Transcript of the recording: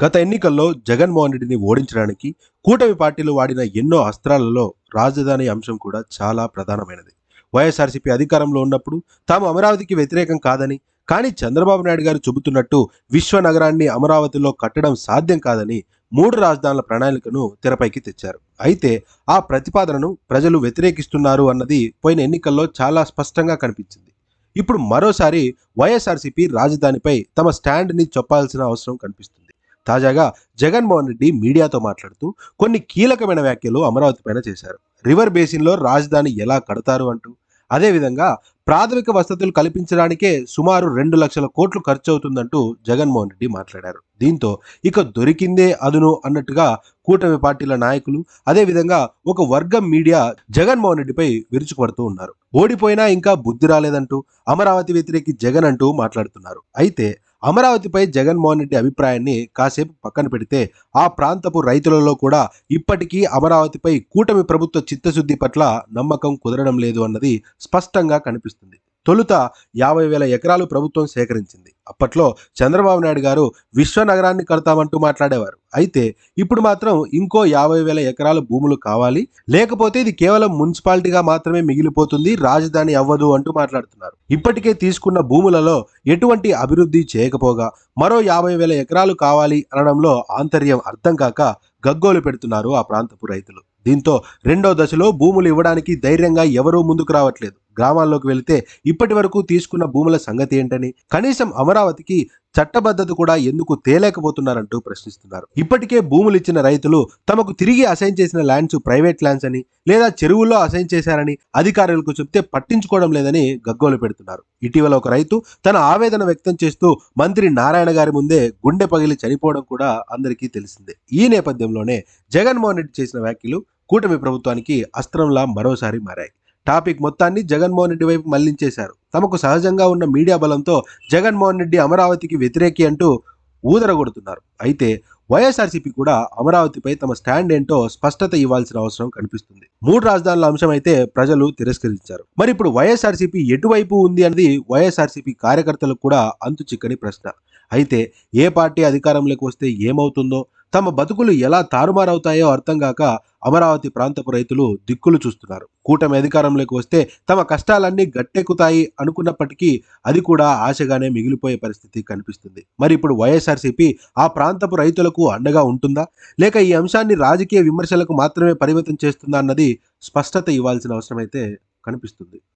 గత ఎన్నికల్లో జగన్మోహన్ రెడ్డిని ఓడించడానికి కూటమి పార్టీలు వాడిన ఎన్నో అస్త్రాలలో రాజధాని అంశం కూడా చాలా ప్రధానమైనది. వైఎస్ఆర్సీపీ అధికారంలో ఉన్నప్పుడు తాము అమరావతికి వ్యతిరేకం కాదని కానీ చంద్రబాబు నాయుడు గారు చెబుతున్నట్టు విశ్వ నగరాన్ని అమరావతిలో కట్టడం సాధ్యం కాదని మూడు రాజధానుల ప్రణాళికను తెరపైకి తెచ్చారు. అయితే ఆ ప్రతిపాదనను ప్రజలు వ్యతిరేకిస్తున్నారు అన్నది పోయిన ఎన్నికల్లో చాలా స్పష్టంగా కనిపించింది. ఇప్పుడు మరోసారి వైఎస్ఆర్సీపీ రాజధానిపై తమ స్టాండ్ని చెప్పాల్సిన అవసరం కనిపిస్తుంది. తాజాగా జగన్మోహన్ రెడ్డి మీడియాతో మాట్లాడుతూ కొన్ని కీలకమైన వ్యాఖ్యలు అమరావతి పైన చేశారు. రివర్ బేసిన్లో రాజధాని ఎలా కడతారు అంటూ. అదేవిధంగా ప్రాథమిక వసతులు కల్పించడానికే సుమారు రెండు లక్షల కోట్లు ఖర్చు అవుతుందంటూ జగన్మోహన్ రెడ్డి మాట్లాడారు. దీంతో ఇక దొరికిందే అదును అన్నట్టుగా కూటమి పార్టీల నాయకులు అదేవిధంగా ఒక వర్గం మీడియా జగన్మోహన్ రెడ్డిపై విరుచుకుపడుతూ ఉన్నారు. ఓడిపోయినా ఇంకా బుద్ధి రాలేదంటూ అమరావతి వ్యతిరేకి జగన్ అంటూ మాట్లాడుతున్నారు. అయితే అమరావతిపై జగన్మోహన్ రెడ్డి అభిప్రాయాన్ని కాసేపు పక్కన పెడితే ఆ ప్రాంతపు రైతులలో కూడా ఇప్పటికీ అమరావతిపై కూటమి ప్రభుత్వ చిత్తశుద్ధి పట్ల నమ్మకం కుదరడం లేదు అన్నది స్పష్టంగా కనిపిస్తుంది. తొలుత యాభై వేల ఎకరాలు ప్రభుత్వం సేకరించింది. అప్పట్లో చంద్రబాబు నాయుడు గారు విశ్వ నగరాన్ని కడతామంటూ మాట్లాడేవారు. అయితే ఇప్పుడు మాత్రం ఇంకో యాభై వేల ఎకరాల భూములు కావాలి. లేకపోతే ఇది కేవలం మున్సిపాలిటీగా మాత్రమే మిగిలిపోతుంది. రాజధాని అవ్వదు అంటూ మాట్లాడుతున్నారు. ఇప్పటికే తీసుకున్న భూములలో ఎటువంటి అభివృద్ధి చేయకపోగా మరో యాభై వేల ఎకరాలు కావాలి అనడంలో ఆంతర్యం అర్థం కాక గగ్గోలు పెడుతున్నారు ఆ ప్రాంతపు రైతులు. దీంతో రెండో దశలో భూములు ఇవ్వడానికి ధైర్యంగా ఎవరూ ముందుకు రావట్లేదు. గ్రామాల్లోకి వెళితే ఇప్పటి వరకు తీసుకున్న భూముల సంగతి ఏంటని కనీసం అమరావతికి చట్టబద్ధత కూడా ఎందుకు తేలేకపోతున్నారంటూ ప్రశ్నిస్తున్నారు. ఇప్పటికే భూములు ఇచ్చిన రైతులు తమకు తిరిగి అసైన్ చేసిన ల్యాండ్స్ ప్రైవేట్ ల్యాండ్స్ అని లేదా చెరువుల్లో అసైన్ చేశారని అధికారులకు చెప్తే పట్టించుకోవడం లేదని గగ్గోలు పెడుతున్నారు. ఇటీవల ఒక రైతు తన ఆవేదన వ్యక్తం చేస్తూ మంత్రి నారాయణ గారి ముందే గుండె పగిలి చనిపోవడం కూడా అందరికీ తెలిసిందే. ఈ నేపథ్యంలోనే జగన్మోహన్ రెడ్డి చేసిన వ్యాఖ్యలు కూటమి ప్రభుత్వానికి అస్త్రంలా మరోసారి మారాయి. టాపిక్ మొత్తాన్ని జగన్మోహన్ రెడ్డి వైపు మళ్ళించేశారు. తమకు సహజంగా ఉన్న మీడియా బలంతో జగన్మోహన్ రెడ్డి అమరావతికి వ్యతిరేకి అంటూ ఊదరగొడుతున్నారు. అయితే వైఎస్ఆర్సీపీ కూడా అమరావతిపై తమ స్టాండ్ ఏంటో స్పష్టత ఇవ్వాల్సిన అవసరం కనిపిస్తుంది. మూడు రాజధానుల అంశం అయితే ప్రజలు తిరస్కరించారు. మరి ఇప్పుడు వైఎస్ఆర్సీపీ ఎటువైపు ఉంది అన్నది వైఎస్ఆర్సీపీ కార్యకర్తలకు కూడా అంతు చిక్కని ప్రశ్న. అయితే ఏ పార్టీ అధికారంలోకి వస్తే ఏమవుతుందో తమ బతుకులు ఎలా తారుమారవుతాయో అర్థం కాక అమరావతి ప్రాంతపు రైతులు దిక్కులు చూస్తున్నారు. కూటమి అధికారంలోకి వస్తే తమ కష్టాలన్నీ గట్టెక్కుతాయి అనుకున్నప్పటికీ అది కూడా ఆశగానే మిగిలిపోయే పరిస్థితి కనిపిస్తుంది. మరి ఇప్పుడు వైఎస్ఆర్సీపీ ఆ ప్రాంతపు రైతులకు అండగా ఉంటుందా? లేక ఈ అంశాన్ని రాజకీయ విమర్శలకు మాత్రమే పరిమితం చేస్తుందా అన్నది స్పష్టత ఇవ్వాల్సిన అవసరం అయితే కనిపిస్తుంది.